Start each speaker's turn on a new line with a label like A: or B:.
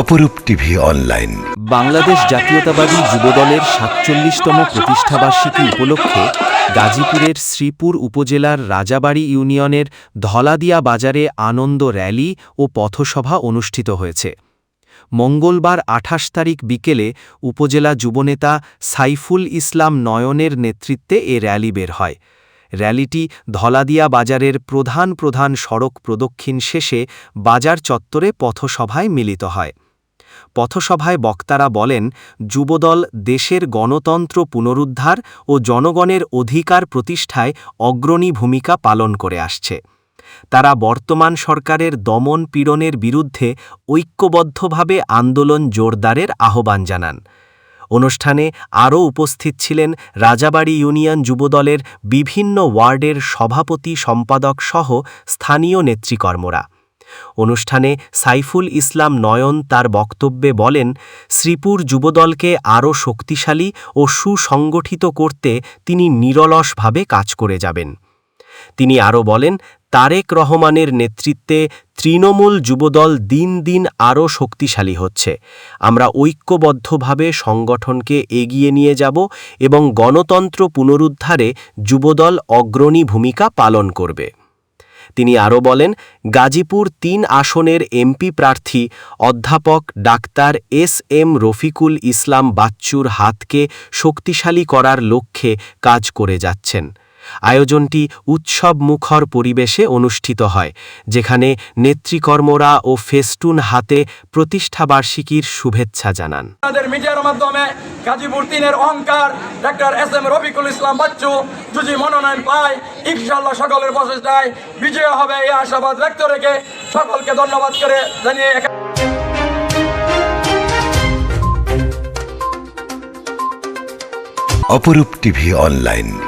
A: অপরূপ TV online.
B: Bangladesh জাতীয়তাবাদী যুবদলের সাতচল্লিশতম প্রতিষ্ঠাবার্ষিকী উপলক্ষে গাজীপুরের শ্রীপুর উপজেলার রাজাবাড়ী ইউনিয়নের ধলাদিয়া বাজারে আনন্দ র্যালি ও পথসভা অনুষ্ঠিত হয়েছে। মঙ্গলবার আঠাশ তারিখ বিকেলে উপজেলা যুবনেতা সাইফুল ইসলাম নয়নের নেতৃত্বে এ র্যালি বের হয়। র্যালিটি ধলাদিয়া বাজারের প্রধান প্রধান সড়ক প্রদক্ষিণ শেষে বাজার চত্বরে পথসভায় মিলিত হয়। পথসভায় বক্তারা বলেন, যুবদল দেশের গণতন্ত্র পুনরুদ্ধার ও জনগণের অধিকার প্রতিষ্ঠায় অগ্রণী ভূমিকা পালন করে আসছে। তারা বর্তমান সরকারের দমন পীড়নের বিরুদ্ধে ঐক্যবদ্ধভাবে আন্দোলন জোরদারের আহ্বান জানান। অনুষ্ঠানে আরও উপস্থিত ছিলেন রাজাবাড়ী ইউনিয়ন যুবদলের বিভিন্ন ওয়ার্ডের সভাপতি সম্পাদক সহ স্থানীয় নেতৃকর্মরা। অনুষ্ঠানে সাইফুল ইসলাম নয়ন তার বক্তব্যে বলেন, শ্রীপুর যুবদলকে আরও শক্তিশালী ও সুসংগঠিত করতে তিনি নিরলসভাবে কাজ করে যাবেন। তিনি আরও বলেন তারেক রহমানের নেতৃত্বে তৃণমূল যুবদল দিন দিন আরও শক্তিশালী হচ্ছে। আমরা ঐক্যবদ্ধভাবে সংগঠনকে এগিয়ে নিয়ে যাব এবং গণতন্ত্র পুনরুদ্ধারে যুবদল অগ্রণী ভূমিকা পালন করবে। তিনি আরও বলেন, গাজীপুর তিন আসনের এমপি প্রার্থী অধ্যাপক doctor S M Rafiqul Islam বাচ্চুর হাতকে শক্তিশালী করার লক্ষ্যে কাজ করে যাচ্ছেন। আয়োজনটি উৎসব মুখর পরিবেশে অনুষ্ঠিত হয় যেখানে নেতৃকর্মরা ও ফেস্টুন হাতে প্রতিষ্ঠাবার্ষিকীর শুভেচ্ছা জানান।
C: আমাদের মিডিয়ার মাধ্যমে গাজীপুর তিনের অহংকার doctor S M Rafiqul Islam Bachchu যদি মনোনয়ন পায় ইনশাল্লাহ সকলের প্রচেষ্টায় বিজয় হবে এই আশাবাদ ব্যক্ত রেখে সকলকে ধন্যবাদ করে জানিয়ে
A: অপরূপ টিভি অনলাইন।